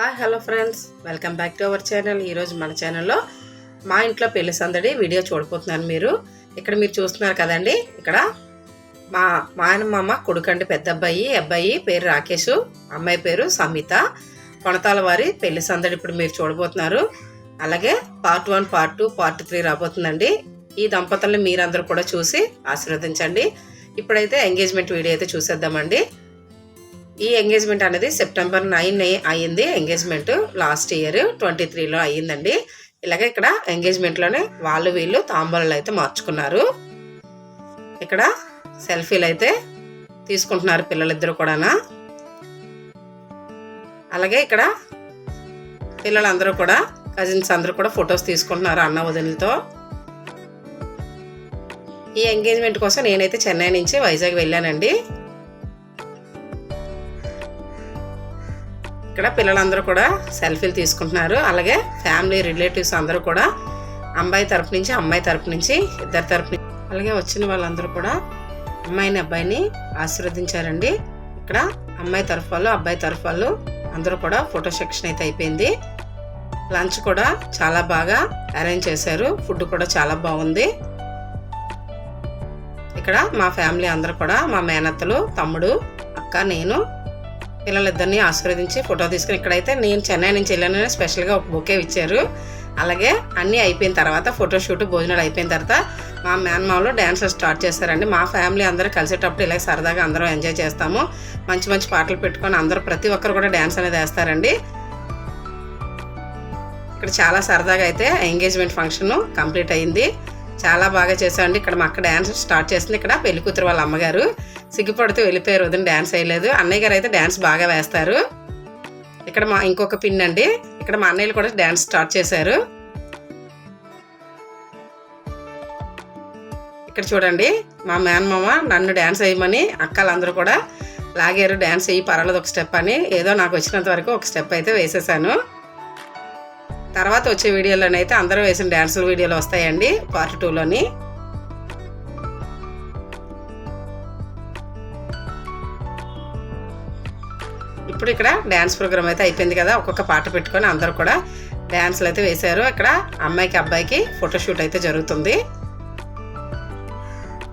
Hi hello friends. Welcome back to our channel. ఈరోజు మన ఛానల్లో మా ఇంట్లో పెళ్ళి సందడి వీడియో చూడబోతున్నారు మీరు. ఇక్కడ మీరు చూస్తున్నారు కదండి. ఇక్కడ మా మాయనమ్మ మామ కొడుకండి పెద్ద అబ్బాయి అబ్బాయి పేరు రాకేష్ అమ్మాయి పేరు సమిత. కొనతాల వారి పెళ్ళి సందడి ఇప్పుడు మీరు చూడబోతున్నారు. అలాగే part one part two part three రాబోతుందండి. ఈ దంపతుల్ని మీరందరూ కూడా చూసి ఆశీర్వదించండి. ఇప్పుడైతే ఎంగేజ్మెంట్ వీడియో అయితే చూసేద్దామండి. ఈ ఎంగేజ్మెంట్ అనేది సెప్టెంబర్ నైన్ అయ్యింది ఎంగేజ్మెంట్ లాస్ట్ ఇయర్ ట్వంటీ త్రీలో అయ్యిందండి. ఇలాగే ఇక్కడ ఎంగేజ్మెంట్లోనే వాళ్ళు వీళ్ళు తాంబూలాలు అయితే మార్చుకున్నారు. ఇక్కడ సెల్ఫీలు అయితే తీసుకుంటున్నారు పిల్లలిద్దరు కూడానా. అలాగే ఇక్కడ పిల్లలందరూ కూడా కజిన్స్ అందరూ కూడా ఫొటోస్ తీసుకుంటున్నారు అన్న వదినలతో. ఈ ఎంగేజ్మెంట్ కోసం నేనైతే చెన్నై నుంచి వైజాగ్ వెళ్ళానండి. ఇక్కడ పిల్లలందరూ కూడా సెల్ఫీలు తీసుకుంటున్నారు. అలాగే ఫ్యామిలీ రిలేటివ్స్ అందరూ కూడా అమ్మాయి తరపు నుంచి అమ్మాయి తరపు నుంచి ఇద్దరు తరపు నుంచి అలాగే వచ్చిన వాళ్ళందరూ కూడా అమ్మాయిని అబ్బాయిని ఆశీర్వదించారండి. ఇక్కడ అమ్మాయి తరఫు వాళ్ళు అబ్బాయి తరఫు వాళ్ళు అందరూ కూడా ఫోటో సెక్షన్ అయితే అయిపోయింది. లంచ్ కూడా చాలా బాగా అరేంజ్ చేశారు. ఫుడ్ కూడా చాలా బాగుంది. ఇక్కడ మా ఫ్యామిలీ అందరూ కూడా మా మేనత్తలు తమ్ముడు అక్క నేను పిల్లలిద్దరిని ఆశీర్వదించి ఫోటో తీసుకుని ఇక్కడైతే నేను చెన్నై నుంచి వెళ్ళానని స్పెషల్గా ఒక బొకే ఇచ్చారు. అలాగే అన్నీ అయిపోయిన తర్వాత ఫోటోషూట్ భోజనాలు అయిపోయిన తర్వాత మా మేనమామలో డ్యాన్సులు స్టార్ట్ చేస్తారండి. మా ఫ్యామిలీ అందరూ కలిసేటప్పుడు ఇలా సరదాగా అందరం ఎంజాయ్ చేస్తాము. మంచి మంచి పాటలు పెట్టుకొని అందరూ ప్రతి ఒక్కరు కూడా డ్యాన్స్ అనేది వేస్తారండి. ఇక్కడ చాలా సరదాగా అయితే ఎంగేజ్మెంట్ ఫంక్షన్ కంప్లీట్ అయింది. చాలా బాగా చేసామండి ఇక్కడ మా అక్క డ్యాన్స్ స్టార్ట్ చేసింది. ఇక్కడ పెళ్ళి కూతురు వాళ్ళ అమ్మగారు. సిగ్గుపడుతూ వెళ్ళిపోయారు. వదిన డ్యాన్స్ వేయలేదు. అన్నయ్య గారు అయితే డ్యాన్స్ బాగా వేస్తారు. ఇక్కడ మా ఇంకొక పిన్ అండి. ఇక్కడ మా అన్నయ్యలు కూడా డ్యాన్స్ స్టార్ట్ చేశారు. ఇక్కడ చూడండి. మా మేనమామ నన్ను డ్యాన్స్ వేయమని అక్కలందరూ కూడా లాగారు. డ్యాన్స్ వేయి పర్వాలేదు ఒక స్టెప్ అని. ఏదో నాకు వచ్చినంత వరకు ఒక స్టెప్ అయితే వేసేసాను. తర్వాత వచ్చే వీడియోలోనైతే అందరూ వేసిన డ్యాన్సుల వీడియోలు వస్తాయండి పార్ట్ టూలోని ఇప్పుడు ఇక్కడ డ్యాన్స్ ప్రోగ్రామ్ అయితే అయిపోయింది కదా ఒక్కొక్క పాట పెట్టుకొని అందరూ కూడా డ్యాన్స్లు అయితే వేశారు. ఇక్కడ అమ్మాయికి అబ్బాయికి ఫోటోషూట్ అయితే జరుగుతుంది.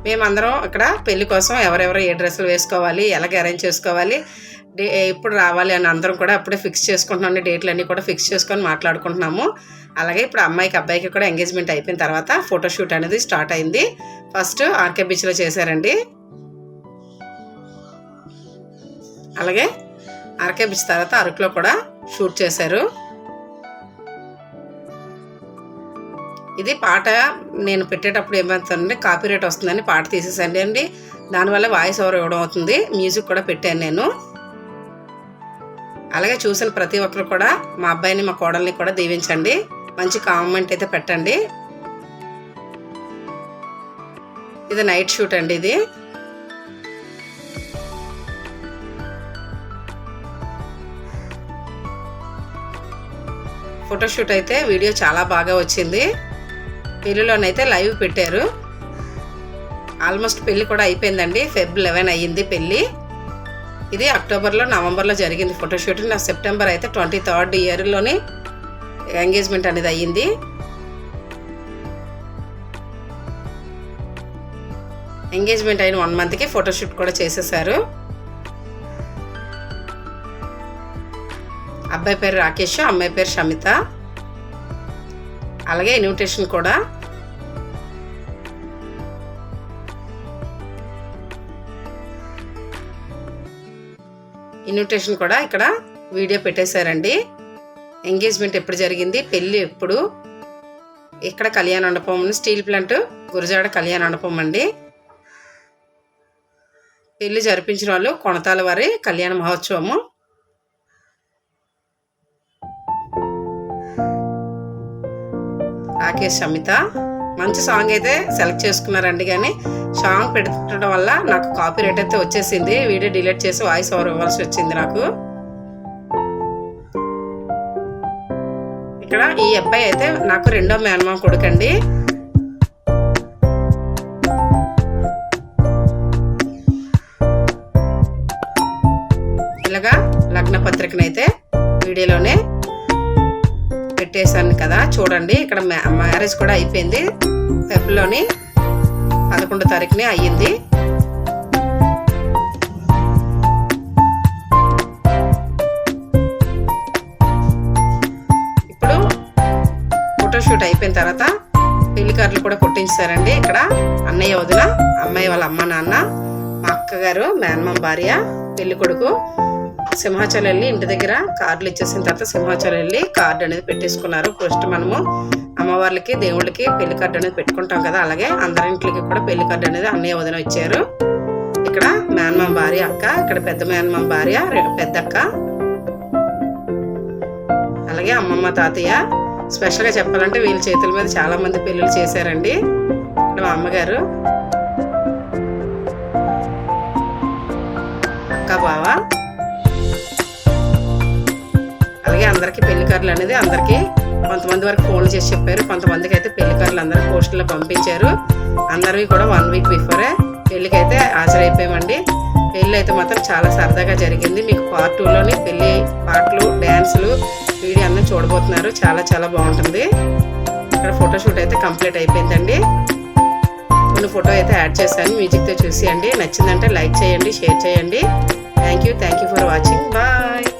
మేమందరం ఇక్కడ పెళ్ళి కోసం ఎవరెవరు ఏ డ్రెస్సులు వేసుకోవాలి ఎలాగ అరేంజ్ చేసుకోవాలి డే ఎప్పుడు రావాలి అని అందరం కూడా అప్పుడే ఫిక్స్ చేసుకుంటున్నాం. డేట్లు అన్నీ కూడా ఫిక్స్ చేసుకొని మాట్లాడుకుంటున్నాము. అలాగే ఇప్పుడు అమ్మాయికి అబ్బాయికి కూడా ఎంగేజ్మెంట్ అయిపోయిన తర్వాత ఫోటోషూట్ అనేది స్టార్ట్ అయింది. ఫస్ట్ ఆర్కే బీచ్లో చేశారండి. అలాగే ఆర్కే బీచ్ తర్వాత అరకులో కూడా షూట్ చేశారు. ఇది పాట నేను పెట్టేటప్పుడు ఏమవుతుందంటే కాపీరేట్ వస్తుందని పాట తీసేసండి అండి. దానివల్ల వాయిస్ ఓవర్ ఇవ్వడం అవుతుంది. మ్యూజిక్ కూడా పెట్టాను నేను. అలాగే చూసిన ప్రతి ఒక్కరు కూడా మా అబ్బాయిని మా కోడల్ని కూడా దీవించండి. మంచి కామెంట్ అయితే పెట్టండి. ఇది నైట్ షూట్ అండి ఇది. ఫోటోషూట్ అయితే వీడియో చాలా బాగా వచ్చింది. పెళ్ళిలోనైతే లైవ్ పెట్టారు. ఆల్మోస్ట్ పెళ్ళి కూడా అయిపోయిందండి. ఫెబ్ లెవెన్ అయ్యింది పెళ్ళి. ఇది అక్టోబర్లో నవంబర్లో జరిగింది ఫోటోషూట్ నా సెప్టెంబర్ అయితే ట్వంటీ థర్డ్ ఇయర్లోని ఎంగేజ్మెంట్ అనేది అయ్యింది. ఎంగేజ్మెంట్ అయిన వన్ మంత్కి ఫోటోషూట్ కూడా చేసేసారు. అబ్బాయి పేరు రాకేష్ అమ్మాయి పేరు షమిత. అలాగే ఇన్విటేషన్ కూడా ఇన్విటేషన్ కూడా ఇక్కడ వీడియో పెట్టేశారండి. ఎంగేజ్మెంట్ ఎప్పుడు జరిగింది? పెళ్ళి ఎప్పుడు? ఇక్కడ కళ్యాణ మండపం స్టీల్ ప్లాంట్ గురజాడ కళ్యాణ మండపం అండి. పెళ్ళి జరిపించిన వాళ్ళు కొనతాల వారి కళ్యాణ మహోత్సవము. రాకేష్ అమిత. మంచి సాంగ్ అయితే సెలెక్ట్ చేసుకున్నారండి కానీ సాంగ్ పెట్టడం వల్ల నాకు కాపీ రేట్ అయితే వచ్చేసింది. వీడియో డిలీట్ చేసి వాయిస్ ఓవర్ ఇవ్వాల్సి వచ్చింది నాకు. ఇక్కడ ఈ అబ్బాయి అయితే నాకు రెండో మేనమామ కొడుకండి. ఇలాగా లగ్న పత్రికనైతే వీడియోలోనే పెట్టేశాను కదా. చూడండి ఇక్కడ మ్యా- మ్యారేజ్ కూడా అయిపోయింది. ఫిబ్రవరిలోని పదకొండో తారీఖునే అయ్యింది. ఇప్పుడు ఫోటోషూట్ అయిపోయిన తర్వాత పెళ్ళి కార్డులు కూడా కొట్టించారండి. ఇక్కడ అన్నయ్య వదిన అమ్మాయి వాళ్ళ అమ్మ నాన్న మా అక్కగారు మేనమ్మ భార్య పెళ్ళి కొడుకు. సింహాచలం వెళ్ళి ఇంటి దగ్గర కార్డులు ఇచ్చేసిన తర్వాత సింహాచలం వెళ్ళి కార్డు అనేది పెట్టేసుకున్నారు. ఫస్ట్ మనము అమ్మవార్లకి దేవుళ్ళకి పెళ్ళి కార్డు అనేది పెట్టుకుంటాం కదా అలాగే అందరింటికి కూడా పెళ్ళి కార్డు అనేది అన్నయ్య వదిన ఇచ్చారు. ఇక్కడ మేనమామ భార్య అక్క ఇక్కడ పెద్ద మేనమామ భార్య రెండు పెద్ద అక్క అలాగే అమ్మమ్మ తాతయ్య. స్పెషల్గా చెప్పాలంటే వీళ్ళ చేతుల మీద చాలా మంది పెళ్ళిళ్ళు చేశారండి. ఇక్కడ మా అమ్మగారు. అక్క బావ. అలాగే అందరికీ పెళ్ళికారులు అనేది అందరికీ కొంతమంది వరకు ఫోన్లు చేసి చెప్పారు. కొంతమందికి అయితే పెళ్ళి కార్డులు అందరూ పోస్టుల్లో పంపించారు. అందరివి కూడా వన్ వీక్ బిఫోరే పెళ్ళికి అయితే హాజరైపోయామండి. పెళ్ళి అయితే మాత్రం చాలా సరదాగా జరిగింది. మీకు పార్ట్ టూలోని పెళ్ళి పాటలు డ్యాన్సులు వీడియో అన్నీ చూడబోతున్నారు. చాలా చాలా బాగుంటుంది. ఇక్కడ ఫోటోషూట్ అయితే కంప్లీట్ అయిపోయిందండి. కొన్ని ఫోటో అయితే యాడ్ చేశాను. మ్యూజిక్తో చూసి అండి నచ్చిందంటే లైక్ చేయండి షేర్ చేయండి. Thank you thank you for watching bye